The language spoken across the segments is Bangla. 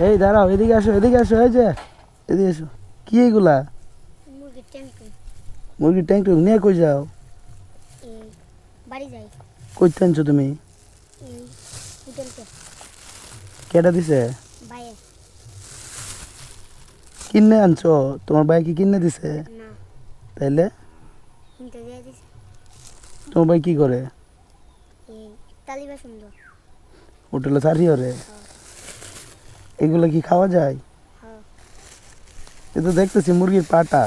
এই দাঁড়াও এদিকে আসো এদিকে আসো এই যে এদিকে এসো কি এইগুলা মুরগির ট্যাঙ্কি টুক নিয়ে কই যাও? কই আনছো তুমি? কেটা দিছে? কিনে আনছো? তোমার ভাই কি কিনে দিছে? না। তাইলে? তোমার ভাই কি করে? হোটেলে সারি ওরে এগুলো কি খাওয়া যায়? হ্যাঁ। এ তো দেখতেছি মুরগির পাটা।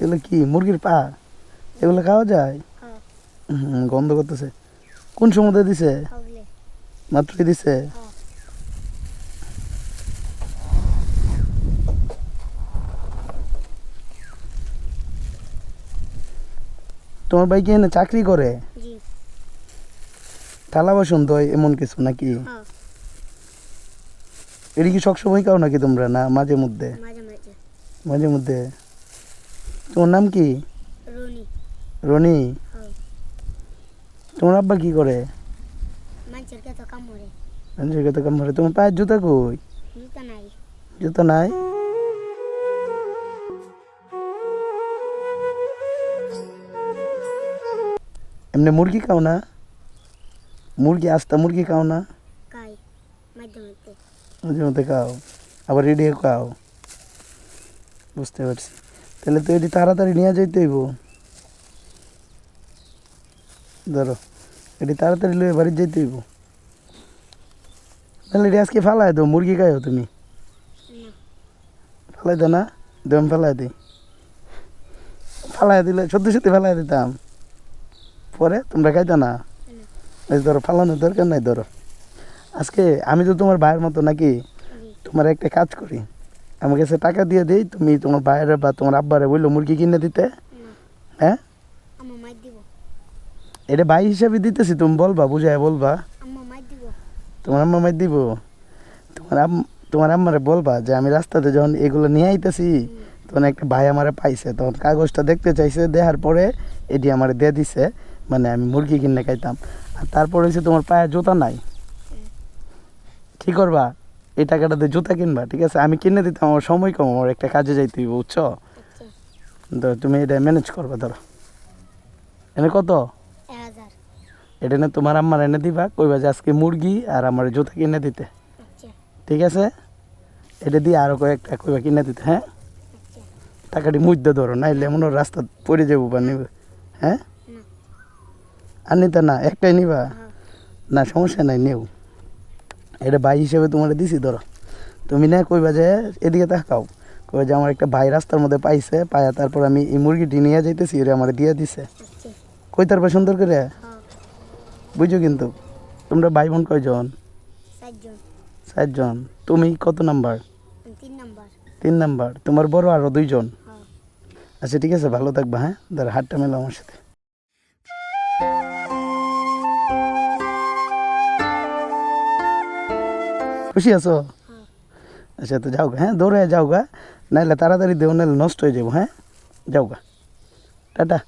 এগুলো কি মুরগির পা? এগুলো খাওয়া যায়? হ্যাঁ। গন্ধ করতেছে। কোন সমুদ্রে দিছে? মাত্রই দিছে? হ্যাঁ। তোমার ভাই কি এনে চাকরি করে? জি। থালা বাসন তো এমন কিছু নাকি? হ্যাঁ। এটা কি সবসময় খাও নাকি তোমরা না মাঝে মধ্যে? মাঝে মধ্যে। তোমার নাম কি? রনি। হ্যাঁ। তোমার আব্বা কি করে? মানুষের কথা কাম তোমার পায়ের জুতা কই? জুতা নাই। জুতা নাই? এমনি মুরগি খাও না? মুরগি আস্তা মুরগি খাও না? মাঝে মধ্যে। খাও আবার রেডি খাও। বুঝতে পারছি। তাহলে তো এটি তাড়াতাড়ি নিয়ে যাইতে হইব। ধরো এটি তাড়াতাড়ি লয়ে বাড়ি যাইতে হইব। তাহলে এটি আজকে ফালাই দাও মুরগি খাইও তুমি? ফালাই দাও না? দম ফেলাই দিই। ফালাই দিলে সত্যি সত্যি ফালাই দিতাম। পরে তোমরা খাইতা না? এই ধরো ফালানোর দরকার নাই ধরো। আজকে আমি তো তোমার ভাইয়ের মতো নাকি তোমার একটা কাজ করি। আমার কাছে টাকা দিয়ে দিই তুমি তোমার ভাইয়ের বা তোমার আব্বারে বলল মুরগি কিনে দিতে। হ্যাঁ? আমার মাই দিব। এটা ভাই হিসাবে দিতেছি তুমি বলবা বুঝায় বলবা। তোমার আম্মা মাই দিব। তোমার আম তোমার আম্মারে বলবা যে আমি রাস্তাতে যখন এগুলো নিয়ে আইতেছি তখন একটা ভাই আমারে পাইছে। তখন কাগজটা দেখতে চাইছে দেখার পরে এটি আমারে দিয়ে দিছে। মানে আমি মুরগি কিনে খাইতাম। আর তারপর হচ্ছে তোমার পায়ে জুতা নাই। কি করবা? এই টাকাটা দিয়ে জুতা কিনবা ঠিক আছে? আমি কিনে দিতাম আমার সময় কম আমার একটা কাজে যাইতে হইব বুঝছ? আচ্ছা। তো তুমি এটা ম্যানেজ করবা ধরো। এনে কত? এটা না তোমার আম্মার এনে দিবা কইবা যে আজকে মুরগি আর আমার জুতা কিনে দিতে। আচ্ছা। ঠিক আছে? এটা দিয়ে আরও কয়েকটা কইবা কিনে দিতে হ্যাঁ? আচ্ছা। টাকাটি মুদ্দে ধরো নাইলে এমন রাস্তা পড়ে যাব বা নিবে। হ্যাঁ? না আর নিতে না একটাই নিবা? হ্যাঁ। না সমস্যা নাই নেও। এটা ভাই হিসেবে তোমার দিছি ধরো। তুমি না কইবা যে এদিকে তাকাও। কইবা যে আমার একটা ভাই রাস্তার মধ্যে পাইছে পায়া তারপর আমি এই মুরগিটি নিয়ে যাইতেছি এটা আমার দিয়ে দিছে। আচ্ছা। কই তারপর সুন্দর করে? হ্যাঁ। বুঝো কিন্তু তোমরা ভাই বোন কয়জন? চারজন। তুমি কত নাম্বার? তিন নাম্বার। তোমার বড় আরও দুইজন? হ্যাঁ। আচ্ছা ঠিক আছে ভালো থাকবা হ্যাঁ? ধর হাতটা মেলো আমার সাথে। খুশি আছো? আচ্ছা তো যাও হ্যাঁ দৌড়ে যাও গা নাহলে তাড়াতাড়ি দেও নাহলে নষ্ট হয়ে যাব হ্যাঁ? যাও গা। টাটা।